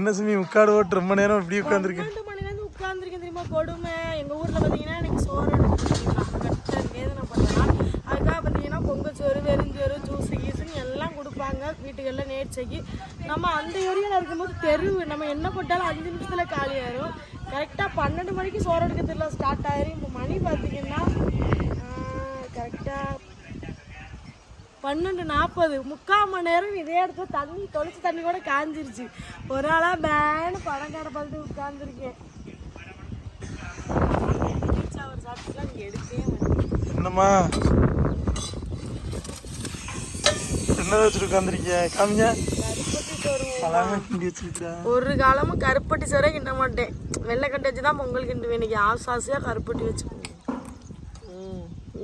என்ன சுமி முக்காடு ஓட்டு ரொம்ப நேரம் இப்படி உட்காந்துருக்கேன் உட்காந்துருக்கேன் தெரியுமா கொடுமை. எங்கள் ஊரில் பார்த்தீங்கன்னா எனக்கு சோறு வேதனை பண்ணலாம் அதுக்காக பார்த்தீங்கன்னா பொங்கல் சோறு வெறுஞ்சோறு ஜூஸு கீஸுன்னு எல்லாம் கொடுப்பாங்க வீட்டுகளில் நேர்ச்சைக்கு. நம்ம அந்த ஏரியாவில் இருக்கும்போது தெரு நம்ம என்ன போட்டாலும் அஞ்சு நிமிஷத்தில் காலி ஆயிரும். கரெக்டாக பன்னெண்டு மணிக்கு சோறு எடுக்க தெரியல ஸ்டார்ட் ஆயிரும். இப்போ மணி பார்த்தீங்கன்னா கரெக்டாக பன்னெண்டு நாற்பது முக்கால் மணி நேரம் இதே இடத்துல தண்ணி தொளிச்சு தண்ணி கூட காஞ்சிருச்சு. ஒரு நாளாக பேனு படம் கடை பார்த்து உட்காந்துருக்கேன் என்னம்மா? என்ன வச்சுட்டு உட்காந்துருக்கீங்க காமிங்க ஒரு காலமும் கருப்பட்டி சோறே கிண்ட மாட்டேன். வெள்ளைக்கட்டை வச்சு தான் பொங்கல் கிண்டுவேன். இன்னைக்கு ஆசை ஆசையாக கருப்பட்டி வச்சு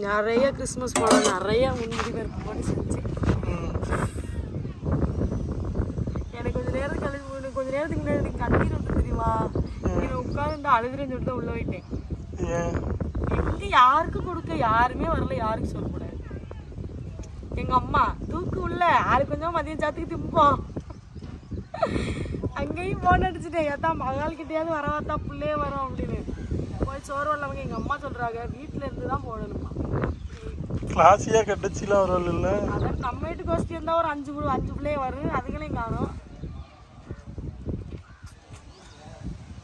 நிறைய கிறிஸ்மஸ் பழம் நிறைய முந்திரி பருப்பு போட்டு செஞ்சு. எனக்கு கொஞ்ச நேரம் கழிச்சு கொஞ்ச நேரத்துக்கு முன்னாடி எனக்கு கண்ணீர் வந்து தெரியுமா? இங்கே உட்காந்து அழுதுறேன்னு சொல்லிட்டு தான் உள்ள போயிட்டேன். எங்க யாருக்கும் கொடுக்க யாருமே வரல யாருக்கும் சொல்லக்கூடாது எங்க அம்மா தூக்கு உள்ள ஆளு கொஞ்சம் மதியம் சாத்துக்கு திம்போம் அங்கேயும் போன் அடிச்சுட்டேன். ஏத்தா மகால் கிட்டேயாவது வரவாத்தா பிள்ளையே வரோம் அப்படின்னு. போய் சோறு வரலவங்க எங்க அம்மா சொல்றாங்க வீட்டுல இருந்து தான் போடணுமா கிளாஸியா கட்டச்சிலாம் வரல இல்ல. அதான் நம்ம வீட்டு கோஷ்டி இருந்தா ஒரு அஞ்சு அஞ்சு பிள்ளைய வரும். அதுகளையும் காணும்.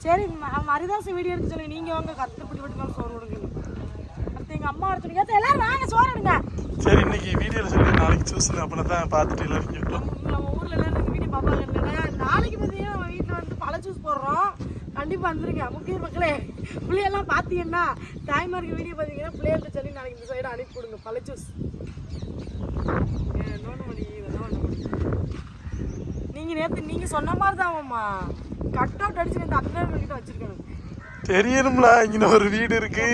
சரி மரிதாஸ் வீடியோ எடுக்க சொல்லி. நீங்க வாங்க கத்துப்படி பட்டு சோறு கொடுங்க அடுத்து எங்க அம்மா "ஏத்தா, எல்லாரும் வாங்க சோறு எடுங்க. சரி இன்னைக்கு வீடியோல சொல்லி நாளைக்கு சூசன் அப்படின்னா தான் பார்த்துட்டு எல்லாரும் சொல்லிட்டோம் நம்ம நம்ம ஊர்ல எல்லாம் இந்த வீடியோ பார்ப்பாங்க இல்லைன்னா நாளைக்கு பார்த்தீங்கன்னா நம்ம வீட்டில் வந்து பழ ஜூஸ் போடுறோம் கண்டிப்பாக வந்துருங்க முக்கிய மக்களே பிள்ளையெல்லாம் பார்த்தீங்கன்னா தாய்மாருக்கு வீடியோ பார்த்தீங்கன்னா பிள்ளைகள்ட்ட சொல்லி நாளைக்கு இந்த சைடு அனுப்பி கொடுங்க. பழ ஜூஸ் நீங்கள் நேற்று நீங்கள் சொன்ன மாதிரி தான் ஆமாம்மா கட் அவுட் அடிச்சு நேற்று அத்தனை கிட்ட வச்சிருக்கேன் தெரியணும்ல இங்க ஒரு வீடு இருக்கு.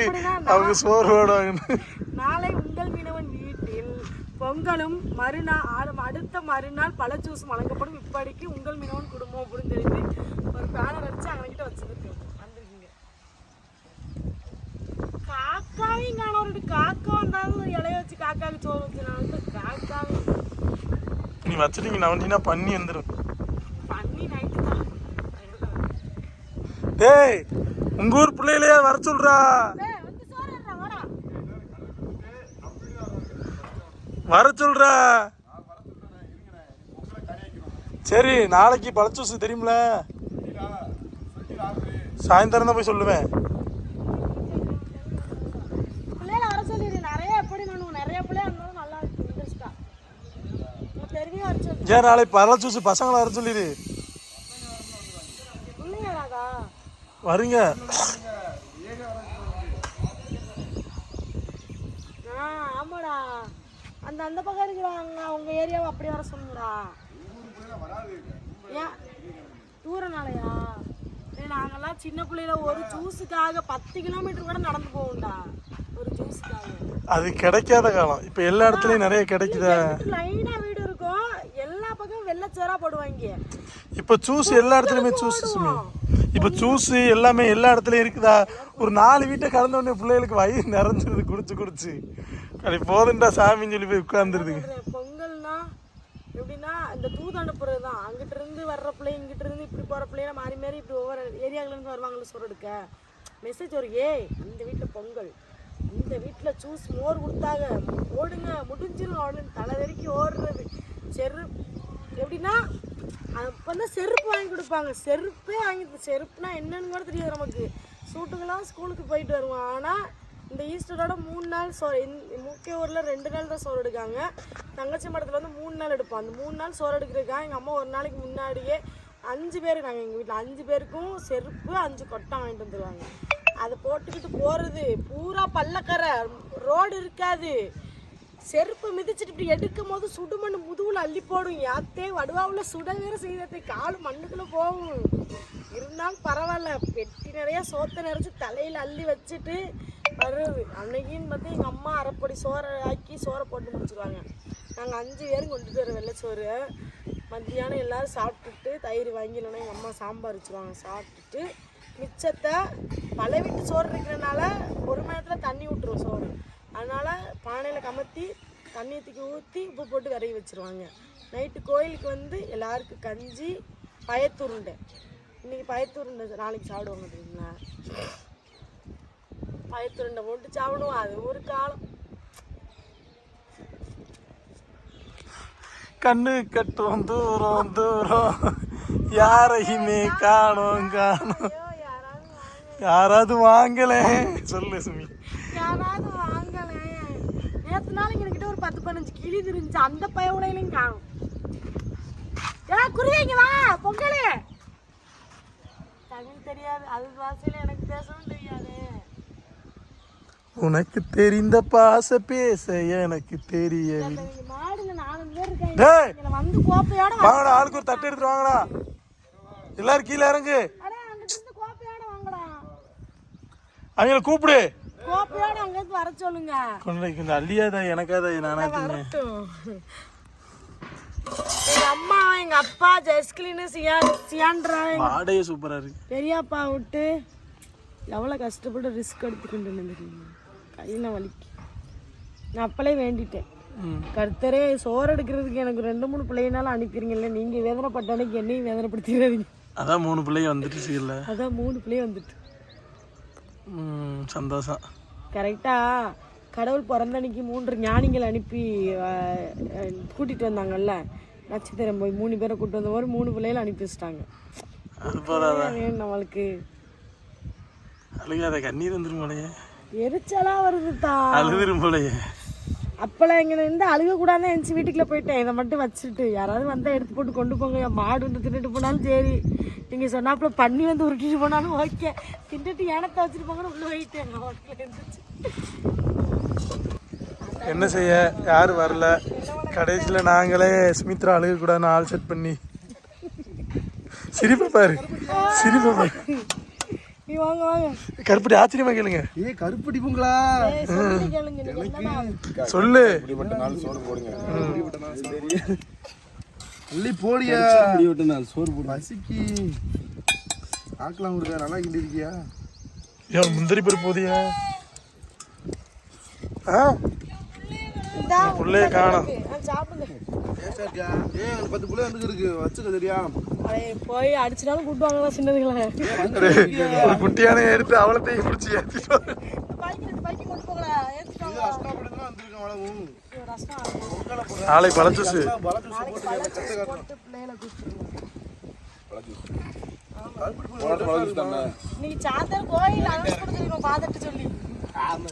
அவங்க சோறு போடுவாங்கன்னு நாளை உங்கள் பொங்கலும் மறுநாள் அடுத்த மறுநாள் பழ ஜூஸ் வழங்கப்படும். இப்படிக்கு உங்கள் மீனவன் குடும்பம் அப்படின்னு தெரிஞ்சு ஒரு பேனர் அடிச்சு அவன்கிட்ட வச்சிருக்கு. வந்திருக்கீங்க. காக்காவையும் காணோம். ரெண்டு காக்கா வந்தாலும் ஒரு இலைய வச்சு காக்காவுக்கு சோறு வச்சுனாலும் காக்காவையும் நீ வச்சுட்டீங்க. நவண்டினா பண்ணி வந்துடும் பண்ணி நைட்டு தான். டேய் உங்க ஊர் பிள்ளையிலேயே வர சொல்றா ஏய், வந்து சோறு எடுறா, வாடா. வர சொல்றா சரி நாளைக்கு பழச்சூசு தெரியுமில? சாயந்தரம் தான் போய் சொல்லுவேன். ஏன் நாளைக்கு பழச்சூசு பசங்களை வர சொல்லிடு. வருங்க ஆ ஆமாடா அந்த அந்த பக்கம் இருக்கிறாங்க அவங்க ஏரியாவை அப்படி வர சொல்லுங்கடா. ஏன்? தூரனாலயா நாங்கெல்லாம் சின்ன பிள்ளையில ஒரு ஜூஸுக்காக பத்து கிலோமீட்டர் கூட நடந்து போவோம்டா. ஒரு ஜூஸுக்காக அது கிடைக்காத காலம். இப்போ எல்லா இடத்துலயும் நிறைய கிடைக்குதா? லைனா வீடு இருக்கும். எல்லா பக்கமும் வெள்ளச்சேரா போடுவாங்க. இப்போ ஜூஸ் எல்லா இடத்துலயுமே ஜூஸ் இப்போ ஜூஸ் எல்லாமே எல்லா இடத்துலயும் இருக்குதா? ஒரு நாலு வீட்டை கலந்த உடனே பிள்ளைகளுக்கு வயிறு நிறைஞ்சிருது குடிச்சு குடிச்சு. அது போதுண்டா சாமின்னு சொல்லி போய் உட்கார்ந்துருதுங்க பொங்கல்னா எப்படின்னா இந்த தூது அனுப்புறது தான். அங்கிட்ட இருந்து வர்ற பிள்ளை இங்கிட்ட இருந்து இப்படி போற பிள்ளைங்க மாறி மாறி இப்படி ஒவ்வொரு ஏரியாவில இருந்து வருவாங்கல்ல சோறு மெசேஜ் ஒரு ஏய் அந்த வீட்டில் பொங்கல். இந்த வீட்டில் ஜூஸ் மோர் கொடுத்தாங்க ஓடுங்க முடிஞ்சிடும் அப்படின்னு தலை வரைக்கும் ஓடுறது. செரு எப்படின்னா அப்போ தான் செருப்பு வாங்கி கொடுப்பாங்க. செருப்பே வாங்கி செருப்புனா என்னன்னு கூட தெரியாது நமக்கு. சூட்டுங்களாம் ஸ்கூலுக்கு போயிட்டு வருவோம். ஆனால் இந்த ஈஸ்டரோட மூணு நாள் சோறு முக்கிய ஊரில் ரெண்டு நாள் தான் சோறு எடுக்காங்க. தங்கச்சி மடத்தில் வந்து மூணு நாள் எடுப்போம். அந்த மூணு நாள் சோறு எடுக்கிறதுக்காக எங்கள் அம்மா ஒரு நாளைக்கு முன்னாடியே அஞ்சு பேர் நாங்கள் எங்கள் வீட்டில் அஞ்சு பேருக்கும் செருப்பு அஞ்சு கொட்டை வாங்கிட்டு வந்துடுவாங்க அதை போட்டுக்கிட்டு போகிறது பூரா பல்லக்கரை ரோடு இருக்காது. செருப்பு மிதிச்சிட்டு இப்படி எடுக்கும் போது சுடுமண் முதுகுல அள்ளி போடும். யாத்தே வடுவாவில் சுட வேற செய்தத்தை கால் மண்ணுக்குள்ள போகும். இருந்தாலும் பரவாயில்ல. பெட்டி நிறைய சோத்தை நிறைச்சு தலையில் அள்ளி வச்சுட்டு வருது அன்னைக்குன்னு பார்த்து எங்கள் அம்மா அரைப்பொடி சோறை ஆக்கி சோறை போட்டு முடிச்சிருவாங்க. நாங்கள் அஞ்சு பேரும் கொண்டுட்டு வர வெள்ளைச்சோறு மத்தியானம் எல்லோரும் சாப்பிட்டுட்டு தயிர் வாங்கி எங்கள் அம்மா சாம்பார் வச்சுருவாங்க. சாப்பிட்டுட்டு மிச்சத்தை பழைய வீட்டு சோறு இருக்கிறனால ஒரு மணி நேரத்தில் தண்ணி விட்டுரும் சோறு. அதனால் பானையில் கமத்தி தண்ணி தூக்கி ஊற்றி உப்பு போட்டு விரைவி வச்சுருவாங்க. நைட்டு கோயிலுக்கு வந்து எல்லாருக்கும் கஞ்சி பயத்துருண்டை. இன்றைக்கி பயத்துருண்டை நாளைக்கு சாப்பிடுவாங்க தெரியுங்களா? பயத்துருண்டை போட்டு சாப்பிடுவோம். அது ஒரு காலம். கண்ணு கட்டும் தூரம் தூரம். யாரையுமே காணோம் காணோம். யாராவது வாங்க. யாராவது வாங்கல. சொல்லு சுமி. யாராவது வாங்கல. நேற்று நாள் எங்ககிட்ட ஒரு பத்து பதினஞ்சு கிளி இருந்துச்சு அந்த பயவுடையிலையும் காணும். ஏ குருவிங்க வா பொங்கல். தமிழ் தெரியாது. அது பாஷையில எனக்கு பேசவும் தெரியாது. உனக்கு தெரிந்த பாச பேச எனக்கு தெரியவில்லை. இருக்காங்க. டேய்! வாங்கடா ஆளுக்கு ஒரு தட்டு எடுத்துட்டு வாங்கடா. எல்லாரும் கீழே இறங்கு. அவங்கள கூப்பிடு. கோப்பையோட அங்கிருந்து வர சொல்லுங்க. கொஞ்சம் கொஞ்சம் அள்ளியாதா எனக்காதா நானா எங்க அம்மா எங்க அப்பா ஜெஸ்கிலின்னு சியான் சியான்றா வாடையே சூப்பரா இருக்கு. பெரியப்பா விட்டு எவ்வளோ கஷ்டப்பட்டு ரிஸ்க் எடுத்துக்கிட்டு தெரியுமா கையில் வலிக்கு. நான் அப்பளே வேண்டிட்டேன். கர்த்தரே சோறு எடுக்கிறதுக்கு எனக்கு ரெண்டு மூணு பிள்ளைனாலும் அனுப்பிடுங்கல்ல நீங்கள் வேதனைப்பட்ட அன்னைக்கு என்னையும் வேதனைப்படுத்திடாதீங்க. அதான் மூணு பிள்ளைங்க வந்துட்டு இல்ல அதான் மூணு பிள்ளை வந்துட்டு. சந்தோஷம். கரெக்டாக கடவுள் பிறந்த அன்னைக்கு மூன்று ஞானிகள் அனுப்பி கூட்டிகிட்டு வந்தாங்கல்ல நட்சத்திரம் போய் மூணு பேரை கூட்டு வந்த மாதிரி மூணு பிள்ளைகளை அனுப்பி வச்சிட்டாங்க. அது போதாதா? வேணும் நம்மளுக்கு. அழுகாத கண்ணீர் வந்துரும் போலயே. எரிச்சலா வருது தான் அழுதுரும் போலயே. அப்பெல்லாம் இங்கே இருந்து அழுக கூடாதுன்னு எந்திச்சு வீட்டுக்குள்ள போயிட்டேன். இதை மட்டும் வச்சுட்டு யாராவது வந்தால் எடுத்து போட்டு கொண்டு போங்க. மாடு வந்து தின்னுட்டு போனாலும் சரி. நீங்கள் சொன்னாப்புல பண்ணி வந்து உருட்டிட்டு போனாலும் ஓகே. தின்னுட்டு ஏனத்தை வச்சுட்டு போங்கன்னு உள்ள போயிட்டேன். இருந்துச்சு என்ன செய்ய? யாரும் வரல. கடைசியில் நாங்களே சுமித்ரா அழுகக்கூடாதுன்னு ஆள் செட் பண்ணி. சிரிப்பை பாரு. சிரிப்பை பாரு. நீ வாங்க வாங்க. கருப்பட்டி ஆச்சரியமா கேளுங்க. ஏ கருப்படி பொங்கலா? சொல்லி இப்படிப்பட்ட நாள் சோறு போடுங்க இப்படிப்பட்ட நாள் சோறு அள்ளி போடியா? இப்படிப்பட்ட நாள் சோறு போடு பசிக்கு ஆக்கலாம் இருக்கா நல்லா கிண்டி இருக்கியா? ஏன் முந்திரி பருப்பு போதியா ஆ? உள்ளே காணோம். போய் அடிச்சினாலும் கூட்டுவாங்களா சின்னதுங்களா? ஒரு குட்டியான எடுத்து அவளத்தையும் பிடிச்சி. நாளை பழச்சூசு இன்னைக்கு சாயந்தரம் கோயில் அனௌன்ஸ் சொல்லிடுவோம் ஃபாதர்கிட்ட சொல்லி. ஆமா.